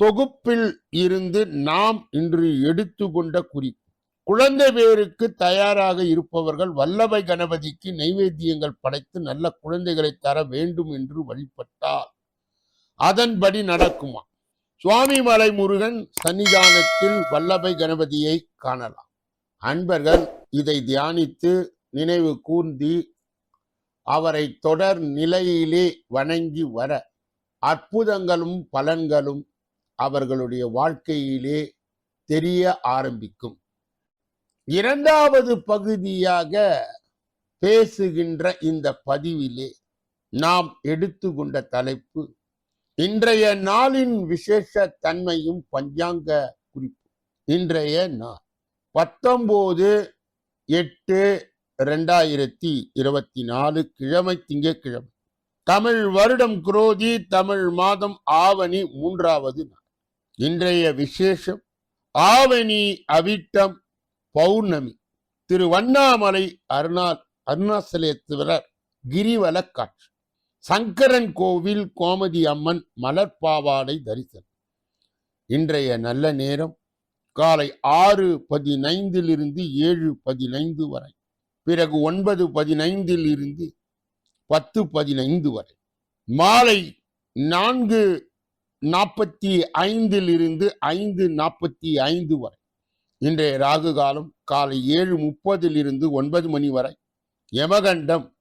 தொகுப்பில் இருந்து நாம் இன்று எடுத்துக்கொண்ட குறி. குழந்தை பேருக்கு தயாராக இருப்பவர்கள் வல்லபை கணபதிக்கு நைவேத்தியங்கள் படைத்து நல்ல குழந்தைகளை தர வேண்டும் என்று வழிபட்டால் அதன்படி நடக்குமா? சுவாமி மலை முருகன் சன்னிதானத்தில் வல்லபை கணபதியை காணலாம். அன்பர்கள் இதை தியானித்து நினைவு கூர்ந்தி அவரை தொடர் நிலையிலே வணங்கி வர அற்புதங்களும் பலன்களும் அவர்களுடைய வாழ்க்கையிலே தெரிய ஆரம்பிக்கும். இரண்டாவது பகுதியாக பேசுகின்ற இந்த பதிவிலே நாம் எடுத்துக்கொண்ட தலைப்பு இன்றைய நாளின் விசேஷ தன்மையும் பஞ்சாங்க குறிப்பு. இன்றைய நாள் பத்தொன்பது எட்டு ரெண்டாயிரத்தி இருபத்தி நாலு கிழமை திங்கக்கிழமை தமிழ் வருடம் குரோதி தமிழ் மாதம் ஆவணி மூன்றாவது நாள். இன்றைய விசேஷம் ஆவணி அவிட்டம் பௌர்ணமி. திரு வண்ணாமலை அருணா அருணாசலேத்துவரர் கிரிவல காட்சி சங்கரன் கோவில் கோமதி அம்மன் மலர்பாவாடை தரிசனம். இன்றைய நல்ல நேரம் காலை ஆறு பதினைந்தில் இருந்து ஏழு பதினைந்து வரை. பிறகு ஒன்பது பதினைந்தில் இருந்து பத்து பதினைந்து வரை. மாலை நான்கு நாற்பத்தி ஐந்தில் இருந்து ஐந்து நாற்பத்தி ஐந்து வரை. இன்றைய ராகு காலம் காலை ஏழு முப்பதில் இருந்து ஒன்பது மணி வரை. யமகண்டம்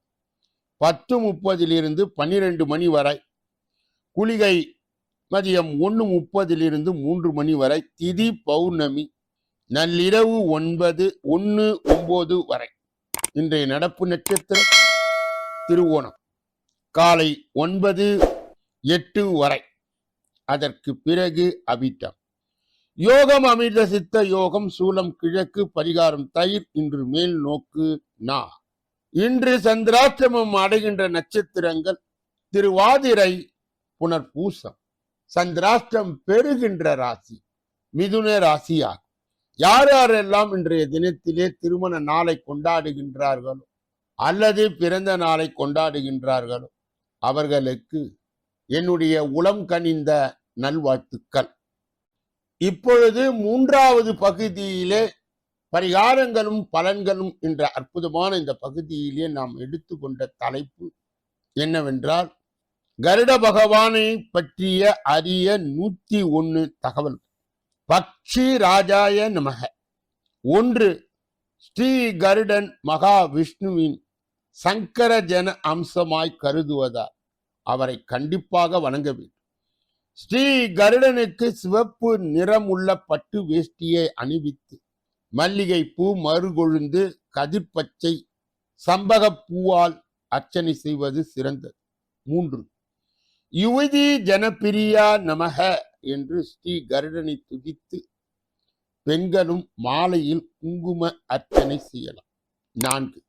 பத்து முப்பதிலிருந்து பன்னிரெண்டு மணி வரை. குளிகை மதியம் ஒன்று முப்பதிலிருந்து மூன்று மணி வரை. திதி பௌர்ணமி நள்ளிரவு ஒன்பது ஒன்று ஒம்பது வரை. இன்றைய நடப்பு நட்சத்திரம் திருவோணம். காலை ஒன்பது எட்டு வரை. அதற்கு பிறகு அபிட்டம். யோகம் அமிர்த சித்த யோகம் சூலம் கிழக்கு பரிகாரம் தயிர் இன்று மேல் நோக்கு நா. இன்று சந்திராஷ்டமம் அடைகின்ற நட்சத்திரங்கள் திருவாதிரை புனர்பூசம். சந்திராஷ்டம் பெறுகின்ற ராசி மிதுன ராசியாகும். யார் யாரெல்லாம் இன்றைய தினத்திலே திருமண நாளை கொண்டாடுகின்றார்களோ அல்லது பிறந்த நாளை கொண்டாடுகின்றார்களோ அவர்களுக்கு என்னுடைய உளம் கனிந்த நல்வாழ்த்துக்கள். இப்பொழுது மூன்றாவது பகுதியிலே பரிகாரங்களும் பலன்களும் என்ற அற்புதமான இந்த பகுதியிலே நாம் எடுத்துக்கொண்ட தலைப்பு என்னவென்றால் கருட பகவானை பற்றிய அரிய நூத்தி ஒன்று தகவல். பக்ஷி ராஜாய நமக. ஒன்று ஸ்ரீ கருடன் மகா விஷ்ணுவின் சங்கர ஜன அம்சமாய் கருதுவதால் அவரை கண்டிப்பாக வணங்க வேண்டும். ஸ்ரீ கருடனுக்கு சிவப்பு நிறமுள்ள பட்டு வேஷ்டியை அணிவித்து மல்லிகை பூ மறுகொழுந்து கதிர்பச்சை சம்பகப் பூவால் அர்ச்சனை செய்வது சிறந்தது. மூன்று யுவதி ஜனப்பிரியா நமக என்று ஸ்ரீ கருடனை துதித்து பெண்களும் மாலையில் குங்கும அர்ச்சனை செய்யலாம். நான்கு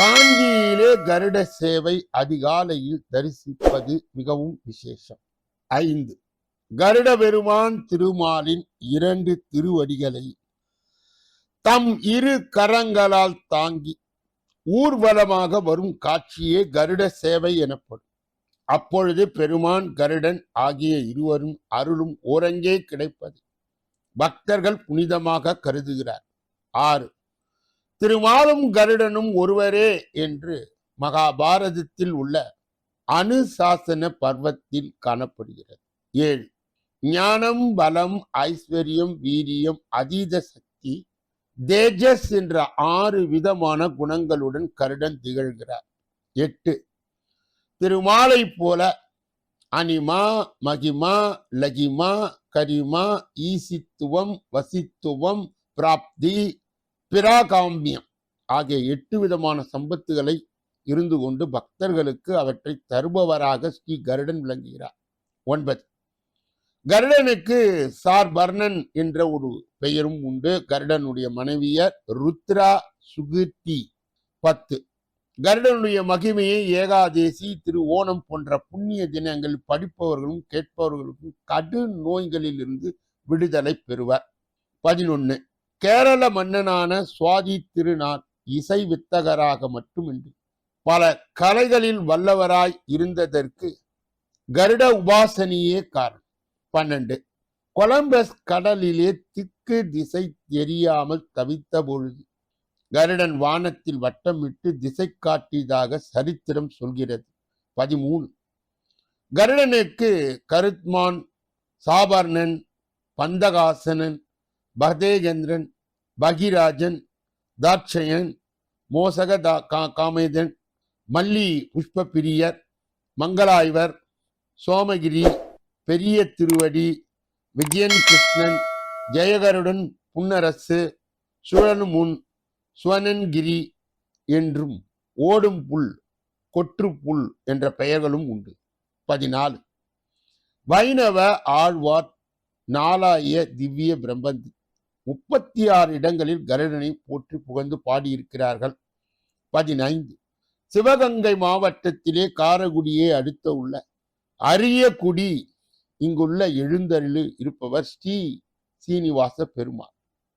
காஞ்சியிலே கருட சேவை அதிகாலையில் தரிசிப்பது மிகவும் விசேஷம். ஐந்து. கருட பெருமான் திருமாலின் இரண்டு திருவடிகளை தம் இரு கரங்களால் தாங்கி ஊர்வலமாக வரும் காட்சியே கருட சேவை எனப்படும். அப்பொழுது பெருமான் கருடன் ஆகிய இருவரும் அருளும் ஓரங்கே கிடைப்பது. பக்தர்கள் புனிதமாக கருதுகிறார். ஆறு. திருமாலும் கருடனும் ஒருவரே என்று மகாபாரதத்தில் உள்ள அனுசாசன பர்வத்தில் காணப்படுகிறது. ஏழு. ஞானம் பலம் ஐஸ்வர்யம் வீரியம் அதீத சக்தி தேஜஸ் என்ற ஆறு விதமான குணங்களுடன் கருடன் திகழ்கிறார். எட்டு. திருமாலை போல அனிமா மகிமா லகிமா கரிமா ஈசித்துவம் வசித்துவம் பிராப்தி பிராகாமியம் ஆகிய எட்டு விதமான சம்பத்துகளை இருந்து கொண்டு பக்தர்களுக்கு அவற்றை தருபவராக ஸ்ரீ கருடன் விளங்குகிறார். ஒன்பது. கருடனுக்கு சார் பர்ணன் என்ற ஒரு பெயரும் உண்டு. கருடனுடைய மனைவியர் ருத்ரா சுகிர்த்தி. பத்து. கருடனுடைய மகிமையை ஏகாதேசி திரு ஓணம் போன்ற புண்ணிய தினங்கள் படிப்பவர்களும் கேட்பவர்களுக்கும் கடு நோய்களில் இருந்து விடுதலை பெறுவர். பதினொன்று கேரள மன்னனான சுவாதி திருநாள் இசை வித்தகராக மட்டுமின்றி பல கலைகளில் வல்லவராய் இருந்ததற்கு கருட உபாசனையே காரணம். பன்னெண்டு. கொலம்பஸ் கடலிலே திக்கு திசை தெரியாமல் தவித்த பொழுது கருடன் வானத்தில் வட்டமிட்டு திசை காட்டியதாக சரித்திரம் சொல்கிறது. பதிமூணு கருடனுக்கு கருத்மான் சாபர்ணன் பந்தகாசனன் பகதேகேந்திரன் பகிராஜன் தாட்சயன் மோசக தா- கா- காமேதன் மல்லி புஷ்பப்பிரியர் மங்களாய்வர் சோமகிரி பெரிய திருவடி விஜயன் கிருஷ்ணன் ஜெயகருடன் புன்னரசு சுழனுமுன் சுவனன்கிரி என்றும் ஓடும் புல் கொற்று புல் என்ற பெயர்களும் உண்டு. பதினாலு. வைணவ ஆழ்வார் நாலாய திவ்ய பிரம்பந்தி. முப்பத்தி ஆறு இடங்களில் கருடனை போற்றி புகழ்ந்து பாடியிருக்கிறார்கள். பதினைந்து. சிவகங்கை மாவட்டத்திலே காரகுடியே அடுத்த உள்ள அரியக்குடி இங்குள்ள எழுந்தருளு இருப்பவர் ஸ்ரீ சீனிவாச பெருமாள்.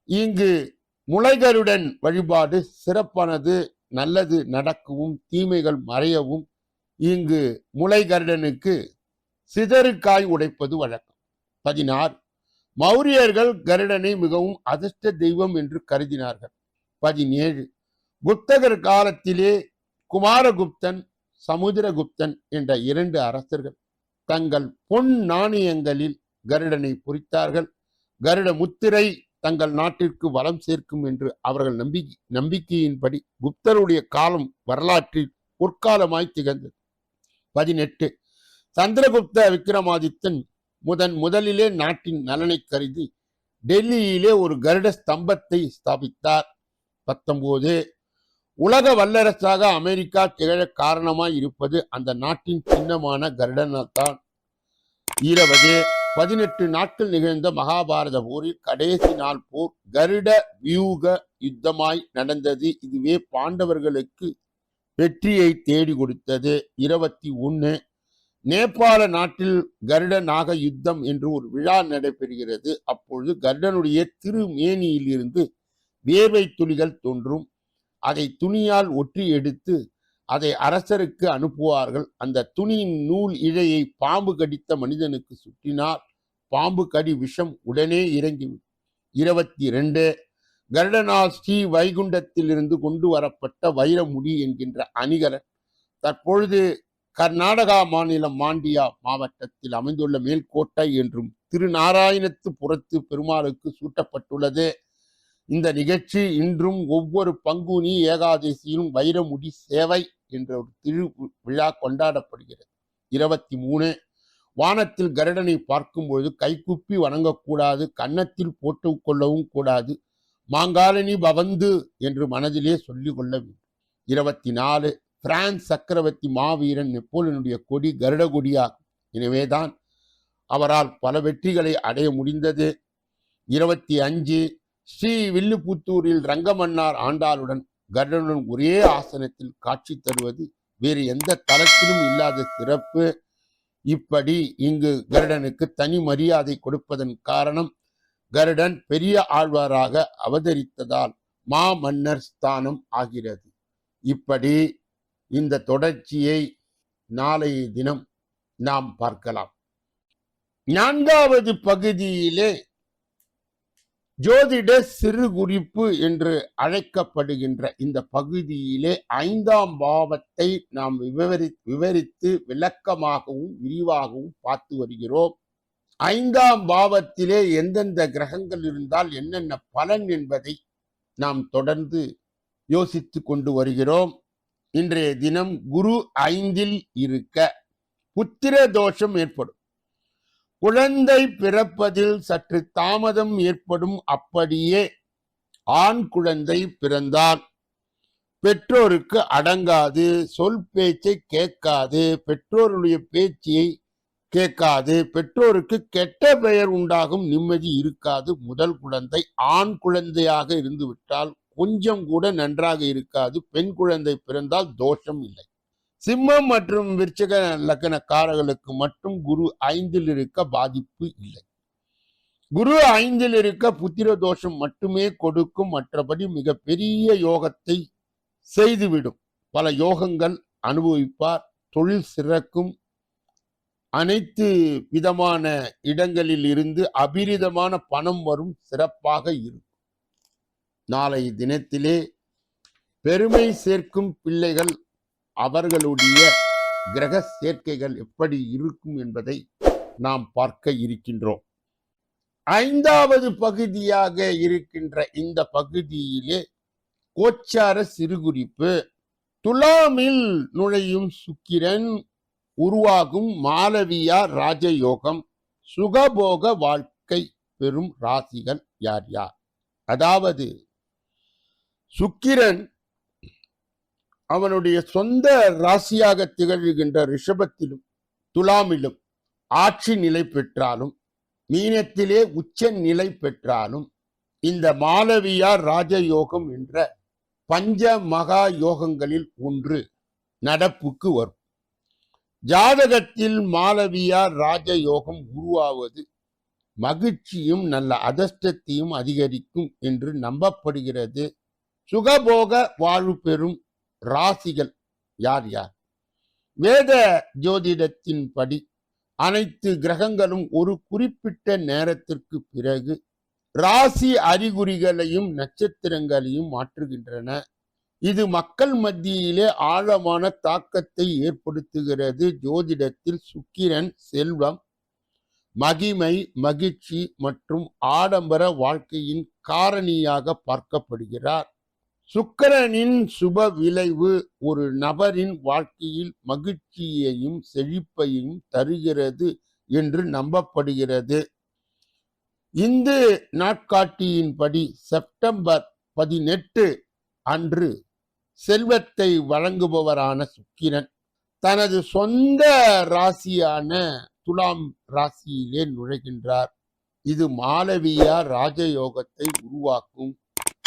இங்கு முளைகருடன் வழிபாடு சிறப்பானது நல்லது நடக்கவும் தீமைகள் மறையவும். இங்கு முளைகருடனுக்கு சிதறுக்காய் உடைப்பது வழக்கம். பதினாறு மௌரியர்கள் கருடனை மிகவும் அதிர்ஷ்ட தெய்வம் என்று கருதினார்கள். பதினேழு புத்தகர் காலத்திலே குமாரகுப்தன் சமுத்திரகுப்தன் என்ற இரண்டு அரசர்கள் தங்கள் பொன் நாணயங்களில் கருடனை பொறித்தார்கள். கருட முத்திரை தங்கள் நாட்டிற்கு வளம் சேர்க்கும் என்று அவர்கள் நம்பிக்கை நம்பிக்கையின்படி குப்தருடைய காலம் வரலாற்றில் பொற்காலமாய் திகழ்ந்தது. பதினெட்டு சந்திரகுப்த விக்ரமாதித்தன் முதன் முதலிலே நாட்டின் நலனை கருதி டெல்லியிலே ஒரு கருட ஸ்தம்பத்தை ஸ்தாபித்தார். பத்தொன்பது உலக வல்லரசாக அமெரிக்கா திகழ காரணமாய் இருப்பது அந்த நாட்டின் சின்னமான கருடனால்தான். ஈரவது பதினெட்டு நாட்கள் நிகழ்ந்த மகாபாரத போரில் கடைசி நாள் போர் கருட வியூக யுத்தமாய் நடந்தது. இதுவே பாண்டவர்களுக்கு வெற்றியை தேடி கொடுத்தது. இருபத்தி ஒன்று நேபாள நாட்டில் கருட நாக யுத்தம் என்று ஒரு விழா நடைபெறுகிறது. அப்பொழுது கருடனுடைய திருமேனியில் இருந்து வேர்வை துளிகள் தோன்றும். அதை துணியால் ஒற்றி எடுத்து அதை அரசருக்கு அனுப்புவார்கள். அந்த துணியின் நூல் இழையை பாம்பு கடித்த மனிதனுக்கு சுற்றினால் பாம்பு கடி விஷம் உடனே இறங்கிவிடும் இருபத்தி ரெண்டு கருடனால் ஸ்ரீ வைகுண்டத்திலிருந்து கொண்டு வரப்பட்ட வைரமுடி என்கின்ற அணிகரன் தற்பொழுது கர்நாடகா மாநிலம் மாண்டியா மாவட்டத்தில் அமைந்துள்ள மேல்கோட்டை என்றும் திருநாராயணத்து புறத்து பெருமாளுக்கு சூட்டப்பட்டுள்ளது. இந்த நிகழ்ச்சி இன்றும் ஒவ்வொரு பங்குனி ஏகாதசியிலும் வைரமுடி சேவை என்ற ஒரு திரு விழா கொண்டாடப்படுகிறது. இருபத்தி மூணு வானத்தில் கருடனை பார்க்கும்பொழுது கைகுப்பி வணங்கக்கூடாது கன்னத்தில் போட்டு கொள்ளவும் கூடாது மாங்காலனி பவந்து என்று மனதிலே சொல்லி கொள்ள வேண்டும். இருபத்தி நாலு பிரான்ஸ் சக்கரவர்த்தி மாவீரன் நெப்போலியனுடைய கொடி கருட கொடியாகும். எனவேதான் அவரால் பல வெற்றிகளை அடைய முடிந்தது. இருபத்தி அஞ்சு ஸ்ரீ வில்லுபுத்தூரில் ரங்கமன்னார் ஆண்டாளுடன் கருடனுடன் ஒரே ஆசனத்தில் காட்சி தருவது வேறு எந்த தளத்திலும் இல்லாத சிறப்பு. இப்படி இங்கு கருடனுக்கு தனி மரியாதை கொடுப்பதன் காரணம் கருடன் பெரிய ஆழ்வாராக அவதரித்ததால் மா மன்னர் ஸ்தானம் ஆகிறது. இப்படி இந்த தொடர்ச்சியை நாளைய தினம் நாம் பார்க்கலாம். நான்காவது பகுதியிலே ஜோதிட சிறு குறிப்பு என்று அழைக்கப்படுகின்ற இந்த பகுதியிலே ஐந்தாம் பாவத்தை நாம் விவரி விவரித்து விளக்கமாகவும் விரிவாகவும் பார்த்து வருகிறோம். ஐந்தாம் பாவத்திலே எந்தெந்த கிரகங்கள் இருந்தால் என்னென்ன பலன் என்பதை நாம் தொடர்ந்து யோசித்து கொண்டு வருகிறோம். இன்றைய தினம் குரு ஐந்தில் இருக்க புத்திர தோஷம் ஏற்படும். குழந்தை பிறப்பதில் சற்று தாமதம் ஏற்படும் அப்படியே ஆண் குழந்தை பிறந்தால் பெற்றோருக்கு அடங்காது சொல் பேச்சை கேட்காது பெற்றோருடைய பேச்சியை கேட்காது பெற்றோருக்கு கெட்ட பெயர் உண்டாகும் நிம்மதி இருக்காது. முதல் குழந்தை ஆண் குழந்தையாக இருந்துவிட்டால் கொஞ்சம் கூட நன்றாக இருக்காது. பெண் குழந்தை பிறந்தால் தோஷம் இல்லை. சிம்மம் மற்றும் விருச்சக லக்கணக்காரர்களுக்கு மட்டும் குரு ஐந்தில் இருக்க பாதிப்பு இல்லை. குரு ஐந்தில் இருக்க புத்திர தோஷம் மட்டுமே கொடுக்கும். மற்றபடி மிக பெரிய யோகத்தை செய்துவிடும். பல யோகங்கள் அனுபவிப்பார். தொழில் சிறக்கும். அனைத்து விதமான இடங்களில் இருந்து அபிரிதமான பணம் வரும் சிறப்பாக இருக்கும். நாளை தினத்திலே பெருமை சேர்க்கும் பிள்ளைகள் அவர்களுடைய கிரக சேர்க்கைகள் எப்படி இருக்கும் என்பதை நாம் பார்க்க இருக்கின்றோம். ஐந்தாவது பகுதியாக இருக்கின்ற இந்த பகுதியிலே கோச்சார சிறுகுறிப்பு துலாமில் நுழையும் சுக்கிரன் உருவாகும் மாலவியா ராஜயோகம் சுகபோக வாழ்க்கை பெறும் ராசிகள் யார் யார்? அதாவது சுக்கிரன் அவனுடைய சொந்த ராசியாக திகழ்கின்ற ரிஷபத்திலும் துலாமிலும் ஆட்சி நிலை பெற்றாலும் மீனத்திலே உச்ச நிலை பெற்றாலும் இந்த மாலவியா ராஜயோகம் என்ற பஞ்ச மகா யோகங்களில் ஒன்று நடப்புக்கு வரும். ஜாதகத்தில் மாலவியா ராஜயோகம் உருவாவது மகிழ்ச்சியும் நல்ல அதிர்ஷ்டத்தையும் அதிகரிக்கும் என்று நம்பப்படுகிறது. சுகபோக வாழ்வு பெறும் ராசிகள் யார் யார்? வேத ஜோதிடத்தின்படி அனைத்து கிரகங்களும் ஒரு குறிப்பிட்ட நேரத்திற்கு பிறகு ராசி அறிகுறிகளையும் நட்சத்திரங்களையும் மாற்றுகின்றன. இது மக்கள் மத்தியிலே ஆழமான தாக்கத்தை ஏற்படுத்துகிறது. ஜோதிடத்தில் சுக்கிரன் செல்வம் மகிமை மகிழ்ச்சி மற்றும் ஆடம்பர வாழ்க்கையின் காரணியாக பார்க்கப்படுகிறார். சுக்கிரனின் சுப விளைவு ஒரு நபரின் வாழ்க்கையில் மகிழ்ச்சியையும் செழிப்பையும் தருகிறது என்று நம்பப்படுகிறது. இந்து நாட்காட்டியின்படி செப்டம்பர் பதினெட்டு அன்று செல்வத்தை வழங்குபவரான சுக்கிரன் தனது சொந்த ராசியான துலாம் ராசியிலே நுழைகின்றார். இது மாலவியா ராஜயோகத்தை உருவாக்கும்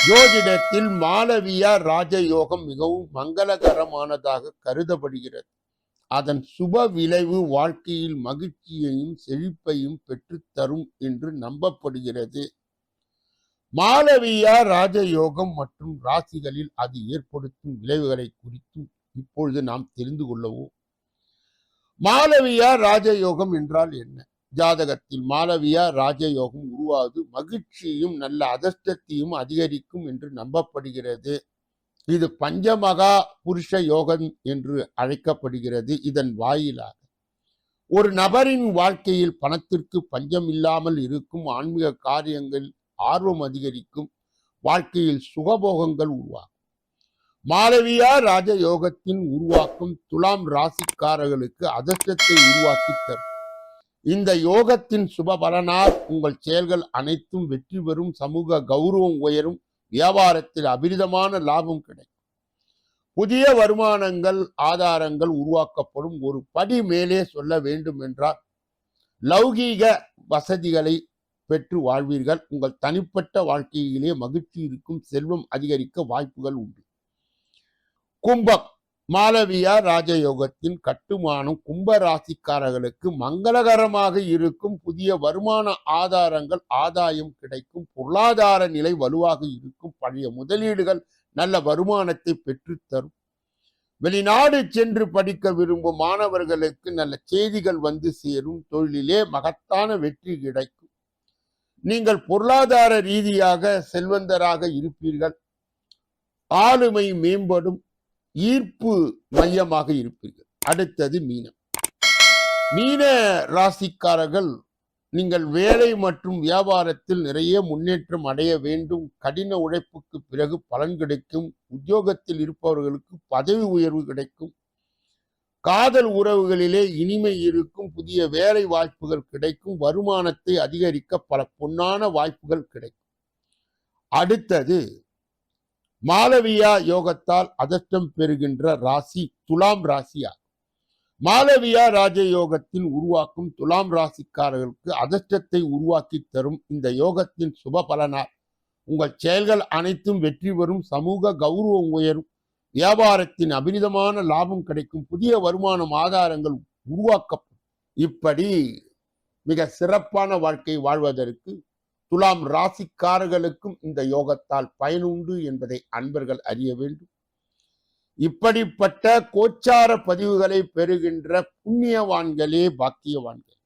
ஜோதிடத்தில் மாலவியா ராஜயோகம் மிகவும் மங்களகரமானதாக கருதப்படுகிறது. அதன் சுப விளைவு வாழ்க்கையில் மகிழ்ச்சியையும் செழிப்பையும் பெற்றுத்தரும் என்று நம்பப்படுகிறது. மாலவியா ராஜயோகம் மற்றும் ராசிகளில் அது ஏற்படுத்தும் விளைவுகளை குறித்தும் இப்பொழுது நாம் தெரிந்து கொள்ளவும். மாலவியா ராஜயோகம் என்றால் என்ன? ஜாதகத்தில் மாளவியா ராஜயோகம் உருவாவது மகிழ்ச்சியும் நல்ல அதிர்ஷ்டத்தையும் அதிகரிக்கும் என்று நம்பப்படுகிறது. இது பஞ்சமகா புருஷ யோகம் என்று அழைக்கப்படுகிறது இதன் வாயிலாக. ஒரு நபரின் வாழ்க்கையில் பணத்திற்கு பஞ்சம் இல்லாமல் இருக்கும் ஆன்மீக காரியங்கள் ஆர்வம் அதிகரிக்கும் வாழ்க்கையில் சுகபோகங்கள் உருவாகும். மாளவியா ராஜயோகத்தின் உருவாக்கும் துலாம் ராசிக்காரர்களுக்கு அதிர்ஷ்டத்தை உருவாக்கி தரும். இந்த யோகத்தின் சுப பலனால் உங்கள் செயல்கள் அனைத்தும் வெற்றி பெறும் சமூக கௌரவம் உயரும் வியாபாரத்தில் அபிரிதமான லாபம் கிடைக்கும். புதிய வருமானங்கள் ஆதாரங்கள் உருவாக்கப்படும். ஒரு படி மேலே சொல்ல வேண்டும் என்றால் லௌகீக வசதிகளை பெற்று வாழ்வீர்கள். உங்கள் தனிப்பட்ட வாழ்க்கையிலே மகிழ்ச்சி இருக்கும் செல்வம் அதிகரிக்க வாய்ப்புகள் உண்டு. கும்பம். மாலவியா ராஜயோகத்தின் கட்டுமானம் கும்ப ராசிக்காரர்களுக்கு மங்களகரமாக இருக்கும். புதிய வருமான ஆதாரங்கள் ஆதாயம் கிடைக்கும். பொருளாதார நிலை வலுவாக இருக்கும். பழைய முதலீடுகள் நல்ல வருமானத்தை பெற்றுத்தரும் வெளிநாடு சென்று படிக்க விரும்பும் மாணவர்களுக்கு நல்ல செய்திகள் வந்து சேரும். தொழிலிலே மகத்தான வெற்றி கிடைக்கும். நீங்கள் பொருளாதார ரீதியாக செல்வந்தராக இருப்பீர்கள். ஆளுமை மேம்படும். ஈர்ப்பு மையமாக இருப்பீர்கள். அடுத்தது மீனம். மீன ராசிக்காரர்கள் நீங்கள் வேலை மற்றும் வியாபாரத்தில் நிறைய முன்னேற்றம் அடைய வேண்டும். கடின உழைப்புக்கு பிறகு பலன் கிடைக்கும். உத்தியோகத்தில் இருப்பவர்களுக்கு பதவி உயர்வு கிடைக்கும். காதல் உறவுகளிலே இனிமை இருக்கும். புதிய வேலை வாய்ப்புகள் கிடைக்கும். வருமானத்தை அதிகரிக்க பல பொன்னான வாய்ப்புகள் கிடைக்கும். அடுத்தது மாலவியா யோகத்தால் அதிர்ஷ்டம் பெறுகின்ற ராசி துலாம் ராசியா மாலவியா ராஜயோகத்தின் உருவாக்கும் துலாம் ராசிக்காரர்களுக்கு அதிர்ஷ்டத்தை உருவாக்கி தரும் இந்த யோகத்தின் சுப பலனால் உங்கள் செயல்கள் அனைத்தும் வெற்றி பெறும் சமூக கௌரவம் உயரும் வியாபாரத்தின் அபரிதமான லாபம் கிடைக்கும் புதிய வருமானம் ஆதாரங்கள் உருவாக்கப்படும். இப்படி மிக சிறப்பான வாழ்க்கை வாழ்வதற்கு துலாம் ராசிக்காரர்களுக்கும் இந்த யோகத்தால் பயனுண்டு என்பதை அன்பர்கள் அறிய வேண்டும். இப்படிப்பட்ட கோச்சார பதிவுகளை பெறுகின்ற புண்ணியவான்களே பாக்கியவான்கள்.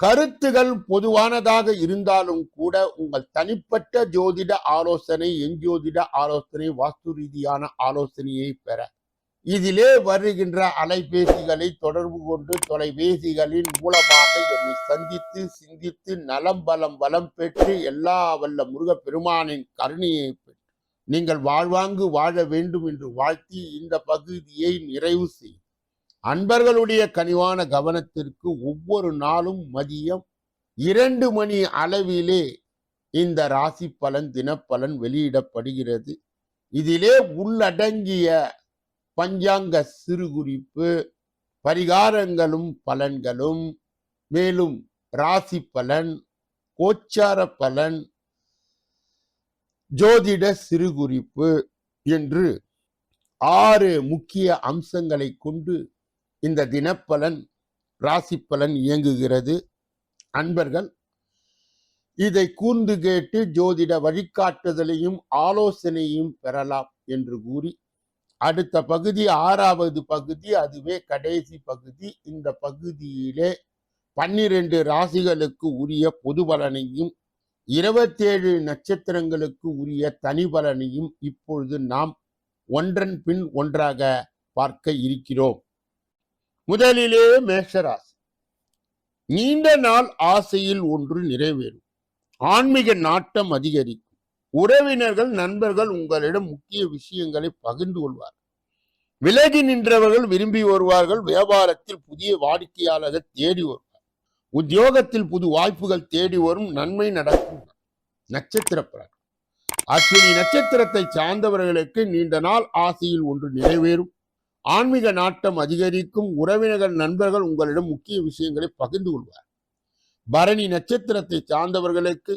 கருத்துகள் பொதுவானதாக இருந்தாலும் கூட உங்கள் தனிப்பட்ட ஜோதிட ஆலோசனை எஞ்சோதிட ஆலோசனை வாஸ்து ரீதியான ஆலோசனையை பெற இதிலே வருகின்ற அலைபேசிகளை தொடர்பு கொண்டு தொலைபேசிகளின் மூலமாக என்னை சந்தித்து சிந்தித்து நலம் பலம் வளம் பெற்று எல்லா வல்ல முருகப்பெருமானின் கருணையை பெற்று நீங்கள் வாழ்வாங்கு வாழ வேண்டும் என்று வாழ்த்தி இந்த பகுதியை நிறைவு செய்யும் அன்பர்களுடைய கனிவான கவனத்திற்கு ஒவ்வொரு நாளும் மதியம் இரண்டு மணி அளவிலே இந்த ராசி பலன் தினப்பலன் வெளியிடப்படுகிறது. இதிலே உள்ளடங்கிய பஞ்சாங்க சிறுகுறிப்பு பரிகாரங்களும் பலன்களும் மேலும் ராசி பலன் கோச்சார பலன் ஜோதிட சிறுகுறிப்பு என்று ஆறு முக்கிய அம்சங்களை கொண்டு இந்த தினப்பலன் ராசி பலன் இயங்குகிறது. அன்பர்கள் இதை கூர்ந்து கேட்டு ஜோதிட வழிகாட்டுதலையும் ஆலோசனையும் பெறலாம் என்று கூறி அடுத்த பகுதி ஆறாவது பகுதி அதுவே கடைசி பகுதி. இந்த பகுதியிலே பன்னிரண்டு ராசிகளுக்கு உரிய பொது பலனையும் இருபத்தேழு நட்சத்திரங்களுக்கு உரிய தனி பலனையும் இப்பொழுது நாம் ஒன்றன் பின் ஒன்றாக பார்க்க இருக்கிறோம். முதலிலே மேஷராசி. நீண்ட நாள் ஆசையில் ஒன்று நிறைவேறும். ஆன்மீக நாட்டம் அதிகரிக்கும். உறவினர்கள் நண்பர்கள் உங்களிடம் முக்கிய விஷயங்களை பகிர்ந்து கொள்வார். விலகி நின்றவர்கள் விரும்பி வருவார்கள் வியாபாரத்தில் புதிய வாடிக்கையாளர்கள் தேடி வருவார். உத்தியோகத்தில் புது வாய்ப்புகள் தேடி வரும் நன்மை நடக்கும். நட்சத்திர பலன் அஸ்வினி நட்சத்திரத்தை சார்ந்தவர்களுக்கு நீண்ட நாள் ஆசையில் ஒன்று நிறைவேறும். ஆன்மீக நாட்டம் அதிகரிக்கும் உறவினர்கள் நண்பர்கள் உங்களிடம் முக்கிய விஷயங்களை பகிர்ந்து கொள்வார். பரணி நட்சத்திரத்தை சார்ந்தவர்களுக்கு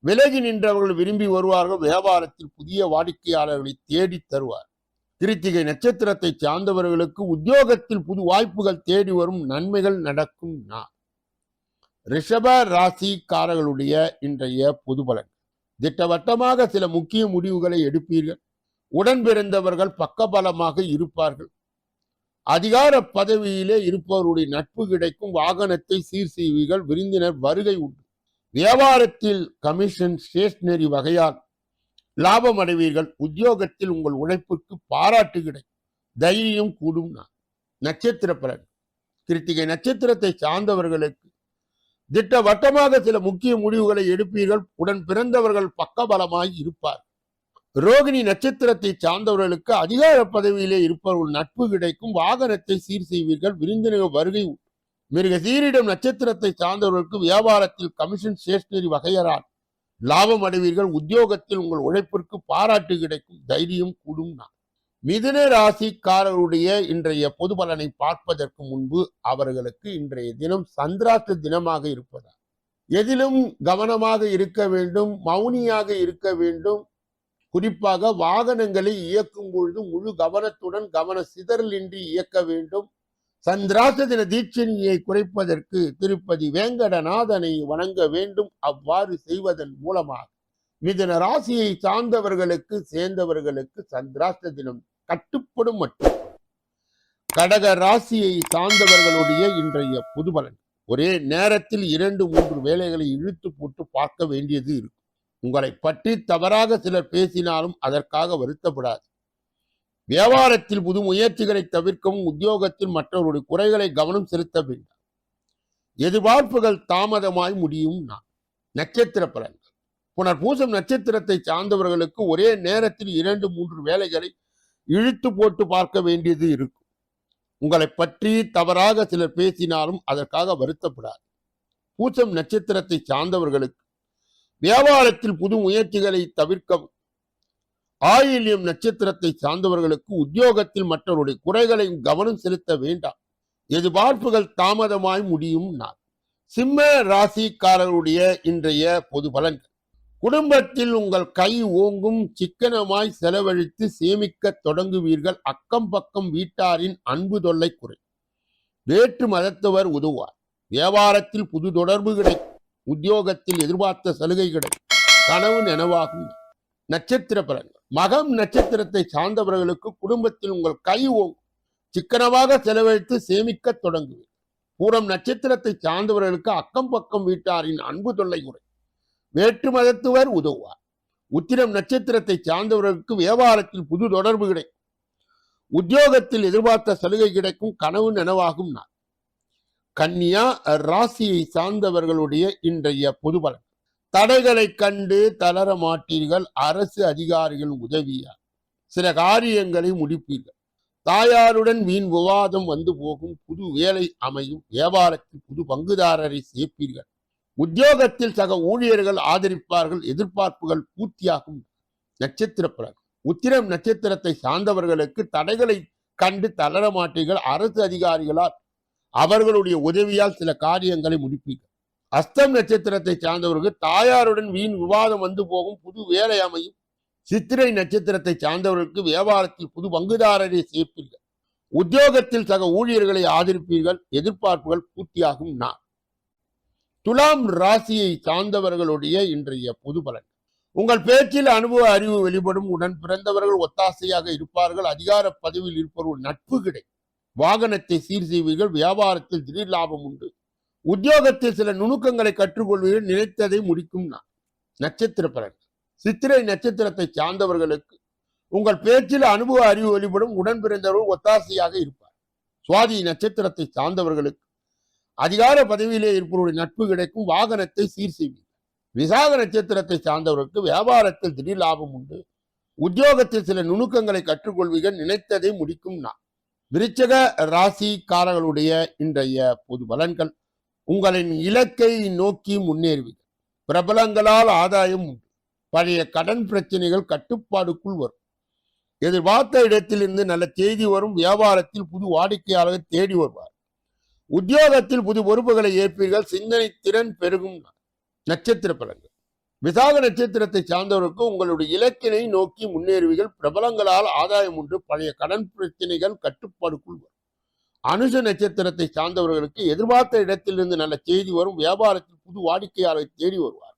விலகி நின்றவர்கள் விரும்பி வருவார்கள். வியாபாரத்தில் புதிய வாடிக்கையாளர்களை தேடி தருவார். கிருத்திகை நட்சத்திரத்தை சார்ந்தவர்களுக்கு உத்தியோகத்தில் புது வாய்ப்புகள் தேடி வரும் நன்மைகள் நடக்கும் நாள். ரிஷப ராசிக்காரர்களுடைய இன்றைய பொது பலன். திட்டவட்டமாக சில முக்கிய முடிவுகளை எடுப்பீர்கள். உடன் பிறந்தவர்கள் பக்கபலமாக இருப்பார்கள். அதிகார பதவியிலே இருப்பவருடைய நட்பு கிடைக்கும். வாகனத்தை சீர் செய்வீர்கள். விருந்தினர் வருகை உண்டு. வியாபாரத்தில் கமிஷன் ஸ்டேஷனரி வகையால் லாபம் அடைவீர்கள் உத்தியோகத்தில் உங்கள் உழைப்புக்கு பாராட்டு கிடைக்கும் தைரியம் கூடும் நான். நட்சத்திர பலன். கிருத்திகை நட்சத்திரத்தை சார்ந்தவர்களுக்கு திட்டவட்டமாக சில முக்கிய முடிவுகளை எடுப்பீர்கள். உடன் பிறந்தவர்கள் பக்கபலமாய் இருப்பார். ரோகிணி நட்சத்திரத்தை சார்ந்தவர்களுக்கு அதிகார பதவியிலே இருப்பவர்கள் நட்பு கிடைக்கும். வாகனத்தை சீர் செய்வீர்கள். விருந்தினர் வருகை உண்டு. மிருக சீரிடம் நட்சத்திரத்தை சார்ந்தவர்களுக்கு வியாபாரத்தில் கமிஷன் ஸ்டேஷனரி வகையறால் லாபம் அடைவீர்கள். உத்தியோகத்தில் உங்கள் உழைப்பிற்கு பாராட்டு கிடைக்கும். தைரியம் கூடும் மிதுன ராசிக்காரருடைய இன்றைய பொது பலனை பார்ப்பதற்கு முன்பு அவர்களுக்கு இன்றைய தினம் சந்திராஷ்ட தினமாக இருப்பதால் எதிலும் கவனமாக இருக்க வேண்டும். மௌனியாக இருக்க வேண்டும். குறிப்பாக வாகனங்களை இயக்கும் பொழுது முழு கவனத்துடன் கவன சிதறலின்றி இயக்க வேண்டும். சந்திராச தின தீட்சணியை குறைப்பதற்கு திருப்பதி வேங்கடநாதனை வணங்க வேண்டும். அவ்வாறு செய்வதன் மூலமாக மிதன ராசியை சார்ந்தவர்களுக்கு சேர்ந்தவர்களுக்கு சந்திராச தினம் கட்டுப்படும் மட்டும். கடக ராசியை சார்ந்தவர்களுடைய இன்றைய புதுபலன் ஒரே நேரத்தில் இரண்டு மூன்று வேலைகளை இழுத்து போட்டு பார்க்க வேண்டியது இருக்கும். உங்களை பற்றி தவறாக சிலர் பேசினாலும் அதற்காக வருத்தப்படாது. வியாபாரத்தில் புது முயற்சிகளை தவிர்க்கவும் உத்தியோகத்தில் மற்றவருடைய குறைகளை கவனம் செலுத்த வேண்டும். எதிர்பார்ப்புகள் தாமதமாய் முடியும் நான். நட்சத்திர பலன்கள். புனர் பூசம் நட்சத்திரத்தை சார்ந்தவர்களுக்கு ஒரே நேரத்தில் இரண்டு மூன்று வேலைகளை இழுத்து போட்டு பார்க்க வேண்டியது இருக்கும். உங்களை பற்றி தவறாக சிலர் பேசினாலும் அதற்காக வருத்தப்படாது. பூசம் நட்சத்திரத்தை சார்ந்தவர்களுக்கு வியாபாரத்தில் புது முயற்சிகளை தவிர்க்கவும் ஆயில்யம் நட்சத்திரத்தை சார்ந்தவர்களுக்கு உத்தியோகத்தில் மற்றவருடைய குறைகளையும் கவனம் செலுத்த வேண்டாம். எதிர்பார்ப்புகள் தாமதமாய் முடியும் நான். சிம்ம ராசிக்காரருடைய இன்றைய பொது பலன்கள். குடும்பத்தில் உங்கள் கை ஓங்கும் சிக்கனமாய் செலவழித்து சேமிக்க தொடங்குவீர்கள். அக்கம் பக்கம் வீட்டாரின் அன்பு தொல்லை குறை. வேற்று மதத்தவர் உதவார் வியாபாரத்தில் புது தொடர்பு கிடைக்கும். உத்தியோகத்தில் எதிர்பார்த்த சலுகை கிடைக்கும். கனவு நனவாகும். நட்சத்திர பலன் மகம் நட்சத்திரத்தை சார்ந்தவர்களுக்கு குடும்பத்தில் உங்கள் கை ஓங்கும் சிக்கனமாக செலவழித்து சேமிக்க தொடங்குவீர்கள். பூரம் நட்சத்திரத்தை சார்ந்தவர்களுக்கு அக்கம் பக்கம் வீட்டாரின் அன்பு தொல்லை குறை. வேற்று மதத்துவர் உதவுவார். உத்திரம் நட்சத்திரத்தை சார்ந்தவர்களுக்கு வியாபாரத்தில் புது தொடர்பு கிடைக்கும். உத்தியோகத்தில் எதிர்பார்த்த சலுகை கிடைக்கும் கனவு நனவாகும் நாள். கன்னியா ராசியை சார்ந்தவர்களுடைய இன்றைய பொது பலன் தடைகளை கண்டு தளர மாட்டீர்கள். அரசு அதிகாரிகள் உதவியார் சில காரியங்களை முடிப்பீர்கள். தாயாருடன் வீண் விவாதம் வந்து போகும். புது வேலை அமையும். வியாபாரத்தில் புது பங்குதாரரை சேர்ப்பீர்கள். உத்தியோகத்தில் சக ஊழியர்கள் ஆதரிப்பார்கள். எதிர்பார்ப்புகள் பூர்த்தியாகும். நட்சத்திர பலன் உத்திரம் நட்சத்திரத்தை சார்ந்தவர்களுக்கு தடைகளை கண்டு தளர மாட்டீர்கள். அரசு அதிகாரிகளால் அவர்களுடைய உதவியால் சில காரியங்களை முடிப்பீர்கள். அஸ்தம் நட்சத்திரத்தை சார்ந்தவர்களுக்கு தாயாருடன் வீண் விவாதம் வந்து போகும் புது வேலை அமையும். சித்திரை நட்சத்திரத்தை சார்ந்தவர்களுக்கு வியாபாரத்தில் புது பங்குதாரரை சேர்ப்பீர்கள். உத்தியோகத்தில் சக ஊழியர்களை ஆதரிப்பீர்கள். எதிர்பார்ப்புகள் பூர்த்தியாகும் நான் துலாம் ராசியை சார்ந்தவர்களுடைய இன்றைய பொது பலன். உங்கள் பேச்சில் அனுபவ அறிவு வெளிப்படும். உடன் பிறந்தவர்கள் ஒத்தாசையாக இருப்பார்கள். அதிகார பதவியில் இருப்பவர்கள் நட்பு கிடை வாகனத்தை சீர் செய்வீர்கள். வியாபாரத்தில் திடீர் லாபம் உண்டு. உத்தியோகத்தில் சில நுணுக்கங்களை கற்றுக்கொள்வீர்கள் நினைத்ததை முடிக்கும் நான். நட்சத்திர பலன் சித்திரை நட்சத்திரத்தை சார்ந்தவர்களுக்கு உங்கள் பேச்சில் அனுபவ அறிவு வெளிப்படும் உடன் பிறந்தவர்கள் ஒத்தாசையாக இருப்பார். சுவாதி நட்சத்திரத்தை சார்ந்தவர்களுக்கு அதிகார பதவியிலே இருப்பவருடைய நட்பு கிடைக்கும் வாகனத்தை சீர் செய்வீர்கள். விசாக நட்சத்திரத்தை சார்ந்தவர்களுக்கு வியாபாரத்தில் திடீர் லாபம் உண்டு. உத்தியோகத்தில் சில நுணுக்கங்களை கற்றுக்கொள்வீர்கள் நினைத்ததை முடிக்கும் நான். விருச்சக ராசிக்காரர்களுடைய இன்றைய பொது பலன்கள். உங்களின் இலக்கை நோக்கி முன்னேறுவீர்கள். பிரபலங்களால் ஆதாயம் உண்டு. பழைய கடன் பிரச்சனைகள் கட்டுப்பாடுக்குள் வரும். எதிர்பார்த்த இடத்திலிருந்து நல்ல செய்தி வரும். வியாபாரத்தில் புது வாடிக்கையாளர் தேடி வருவார் உத்தியோகத்தில் புது பொறுப்புகளை ஏற்பீர்கள். சிந்தனை திறன் பெருகும் நட்சத்திர பலன்கள். விசாக நட்சத்திரத்தை சார்ந்தவருக்கு உங்களுடைய இலக்கினை நோக்கி முன்னேறுவீர்கள். பிரபலங்களால் ஆதாயம் உண்டு. பழைய கடன் பிரச்சனைகள் கட்டுப்பாடுக்குள் வரும். அனுஷ நட்சத்திரத்தை சார்ந்தவர்களுக்கு எதிர்பார்த்த இடத்திலிருந்து நல்ல செய்தி வரும். வியாபாரத்தில் புது வாடிக்கையாளரை தேடி வருவார்.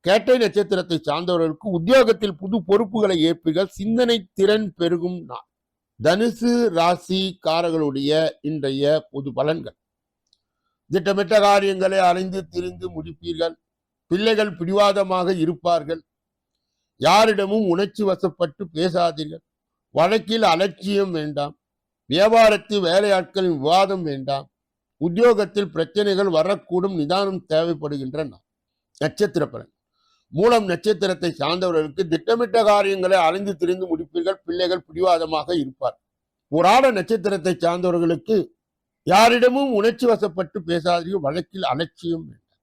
கேட்டை நட்சத்திரத்தை சார்ந்தவர்களுக்கு உத்தியோகத்தில் புது பொறுப்புகளை ஏற்பீர்கள். சிந்தனை திறன் பெருகும் நாள். தனுசு ராசிக்காரர்களுடைய இன்றைய பொது பலன்கள். திட்டமிட்ட காரியங்களை அலைந்து திரிந்து முடிப்பீர்கள். பிள்ளைகள் பிடிவாதமாக இருப்பார்கள். யாரிடமும் உணர்ச்சி வசப்பட்டு பேசாதீர்கள். வழக்கில் அலட்சியம் வேண்டாம். வியாபாரத்தில் வேலையாட்களின் விவாதம் வேண்டாம். உத்தியோகத்தில் பிரச்சனைகள் வரக்கூடும் நிதானம் தேவைப்படுகின்றன. நட்சத்திர பலன் மூலம் நட்சத்திரத்தை சார்ந்தவர்களுக்கு திட்டமிட்ட காரியங்களை அலைந்து திரிந்து முடிப்பீர்கள். பிள்ளைகள் பிடிவாதமாக இருப்பார். புராண நட்சத்திரத்தை சார்ந்தவர்களுக்கு யாரிடமும் உணர்ச்சி வசப்பட்டு பேசாதீர்கள். வழக்கில் அலட்சியம் வேண்டாம்.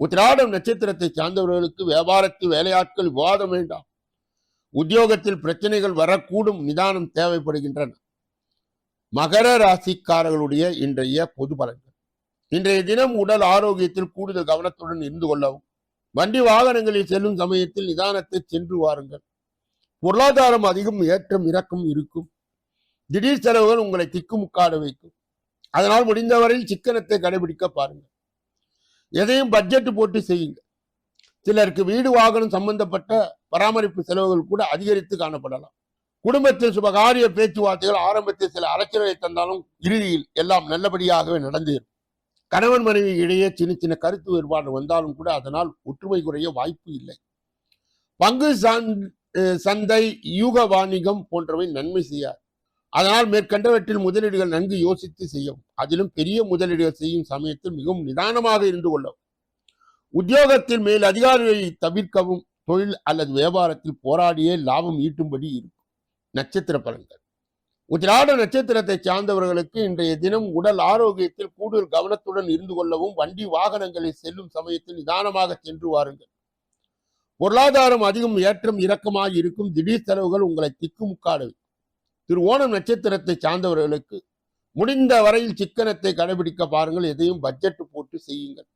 உத்திராடம் நட்சத்திரத்தை சார்ந்தவர்களுக்கு வியாபாரத்தில் வேலையாட்கள் விவாதம் வேண்டாம். உத்தியோகத்தில் பிரச்சனைகள் வரக்கூடும் நிதானம் தேவைப்படுகின்றன. மகர ராசிக்காரர்களுடைய இன்றைய பொது பலன்கள். இன்றைய தினம் உடல் ஆரோக்கியத்தில் கூடுதல் கவனத்துடன் இருந்து கொள்ளவும் வண்டி வாகனங்களில் செல்லும் சமயத்தில் நிதானத்தை சென்று வாருங்கள். பொருளாதாரம் அதிகம் ஏற்றம் இறக்கம் இருக்கும். திடீர் செலவுகள் உங்களை திக்குமுக்காட வைக்கும். அதனால் முடிந்தவரையில் சிக்கனத்தை கடைபிடிக்க பாருங்கள். எதையும் பட்ஜெட் போட்டு செய்யுங்க சிலருக்கு வீடு வாகனம் சம்பந்தப்பட்ட பராமரிப்பு செலவுகள் கூட அதிகரித்து காணப்படலாம். குடும்பத்தில் சுபகாரிய பேச்சுவார்த்தைகள் ஆரம்பத்தில் சில அரசியலை தந்தாலும் இறுதியில் எல்லாம் நல்லபடியாகவே நடந்தேறும் கணவன் மனைவி இடையே சின்ன சின்ன கருத்து வேறுபாடு வந்தாலும் கூட அதனால் ஒற்றுமை குறைய வாய்ப்பு இல்லை. பங்கு சந்தை யூக வாணிகம் போன்றவை நன்மை செய்யாது. அதனால் மேற்கண்டவற்றில் முதலீடுகள் நன்கு யோசித்து செய்யும் அதிலும் பெரிய முதலீடுகள் செய்யும் சமயத்தில் மிகவும் நிதானமாக இருந்து கொள்ளவும் உத்தியோகத்தில் மேல் அதிகாரிகளை தவிர்க்கவும் தொழில் அல்லது வியாபாரத்தில் போராடியே லாபம் ஈட்டும்படி இருக்கும். நட்சத்திர பலன்கள். உத்திராட நட்சத்திரத்தை சார்ந்தவர்களுக்கு இன்றைய தினம் உடல் ஆரோக்கியத்தில் கூடுதல் கவனத்துடன் இருந்து கொள்ளவும் வண்டி வாகனங்களில் செல்லும் சமயத்தில் நிதானமாக சென்று வாருங்கள். பொருளாதாரம் அதிகம் ஏற்றம் இறக்கமாக இருக்கும் திடீர் செலவுகள் உங்களை திக்குமுக்காடவை திருவோணம் திரு ஓணம் நட்சத்திரத்தை சார்ந்தவர்களுக்கு முடிந்த வரையில் சிக்கனத்தை கடைபிடிக்க பாருங்கள் எதையும் பட்ஜெட் போட்டு செய்யுங்கள்.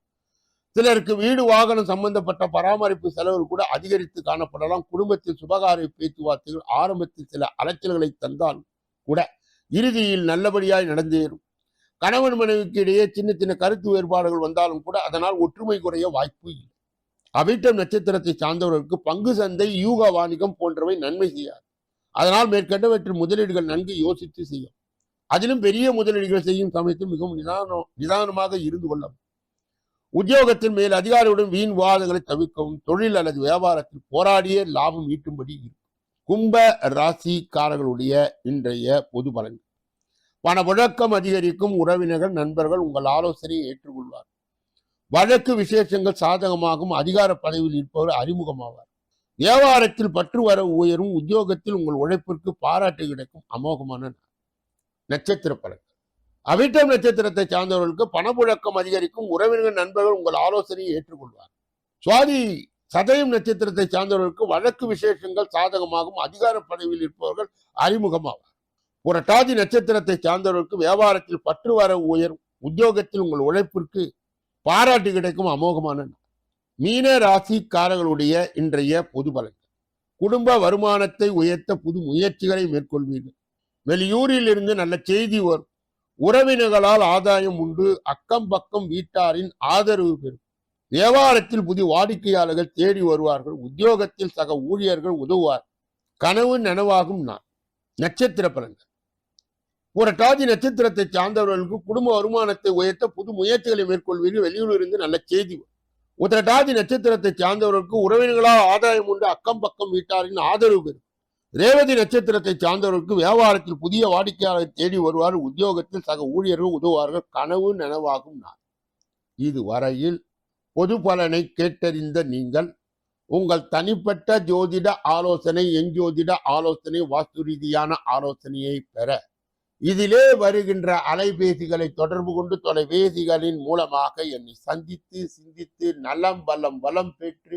சிலருக்கு வீடு வாகனம் சம்பந்தப்பட்ட பராமரிப்பு செலவு கூட அதிகரித்து காணப்படலாம். குடும்பத்தில் சுபகாரிய பேச்சுவார்த்தைகள் ஆரம்பத்தில் சில அலைச்சல்களை தந்தாலும் கூட இறுதியில் நல்லபடியாய் நடந்தேறும். கணவன் மனைவிக்கு இடையே சின்ன சின்ன கருத்து வேறுபாடுகள் வந்தாலும் கூட அதனால் ஒற்றுமை குறைய வாய்ப்பு இல்லை. அவிட்டம் நட்சத்திரத்தை சார்ந்தவர்களுக்கு பங்கு சந்தை யூக வாணிகம் போன்றவை நன்மை செய்யாது. அதனால் மேற்கண்டவற்றில் முதலீடுகள் நன்கு யோசித்து செய்யும். அதிலும் பெரிய முதலீடுகள் செய்யும் சமயத்தில் மிகவும் நிதானம் நிதானமாக இருந்து கொள்ளவும் உத்தியோகத்தின் மேல் அதிகாரியுடன் வீண் விவாதங்களை தவிர்க்கவும் தொழில் அல்லது வியாபாரத்தில் போராடியே லாபம் ஈட்டும்படி இருக்கும். கும்ப ராசிக்காரர்களுடைய இன்றைய பொது பலன். பணப்புழக்கம் அதிகரிக்கும் உறவினர்கள் நண்பர்கள் உங்கள் ஆலோசனையை ஏற்றுக்கொள்வார். வழக்கு விசேஷங்கள் சாதகமாகும் அதிகார பதவியில் இருப்பவர் அறிமுகமாவார். வியாபாரத்தில் பற்று வர உயரும் உத்தியோகத்தில் உங்கள் உழைப்பிற்கு பாராட்டு கிடைக்கும் அமோகமான நட்சத்திர பலன். அவிட்டம் நட்சத்திரத்தை சார்ந்தவர்களுக்கு பணப்புழக்கம் அதிகரிக்கும். உறவினர்கள் நண்பர்கள் உங்கள் ஆலோசனையை ஏற்றுக்கொள்வார். சுவாதி சதயம் நட்சத்திரத்தை சார்ந்தவர்களுக்கு வழக்கு விசேஷங்கள் சாதகமாகும். அதிகார பதவியில் இருப்பவர்கள் அறிமுகமாவார். புரட்டாதி நட்சத்திரத்தை சார்ந்தவர்களுக்கு வியாபாரத்தில் பற்று வர உயரும். உத்தியோகத்தில் உங்கள் உழைப்பிற்கு பாராட்டு கிடைக்கும். அமோகமான மீன ராசிக்காரர்களுடைய இன்றைய பொது பலன். குடும்ப வருமானத்தை உயர்த்த புது முயற்சிகளை மேற்கொள்வீர்கள். வெளியூரில் இருந்து நல்ல செய்தி வரும். உறவினர்களால் ஆதாயம் உண்டு. அக்கம் பக்கம் வீட்டாரின் ஆதரவு பெறும். வியாபாரத்தில் புதிய வாடிக்கையாளர்கள் தேடி வருவார்கள். உத்தியோகத்தில் சக ஊழியர்கள் உதவுவார். கனவு நனவாகும் நான் நட்சத்திர பலன்கள். புரட்டாதி நட்சத்திரத்தை சார்ந்தவர்களுக்கு குடும்ப வருமானத்தை உயர்த்த புது முயற்சிகளை மேற்கொள்வீர்கள். வெளியூரில் இருந்து நல்ல செய்தி வரும். உத்திரட்டாதி நட்சத்திரத்தை சார்ந்தவர்களுக்கு உறவினர்களால் ஆதாயம் உண்டு. அக்கம் பக்கம் வீட்டாரின் ஆதரவு பெறும். ரேவதி நட்சத்திரத்தை சார்ந்தவர்களுக்கு வியாபாரத்தில் புதிய வாடிக்கையாளர் தேடி வருவார் உத்தியோகத்தில் சக ஊழியர்கள் உதவுவார்கள். கனவு நனவாகும் நான் இதுவரையில் பொது பலனை கேட்டறிந்த நீங்கள் உங்கள் தனிப்பட்ட ஜோதிட ஆலோசனை எஞ்சோதிட ஆலோசனை வாஸ்து ரீதியான ஆலோசனையை பெற இதிலே வருகின்ற அலைபேசிகளை தொடர்பு கொண்டு தொலைபேசிகளின் மூலமாக என்னை சந்தித்து சிந்தித்து நலம் வல்லம் வளம் பெற்று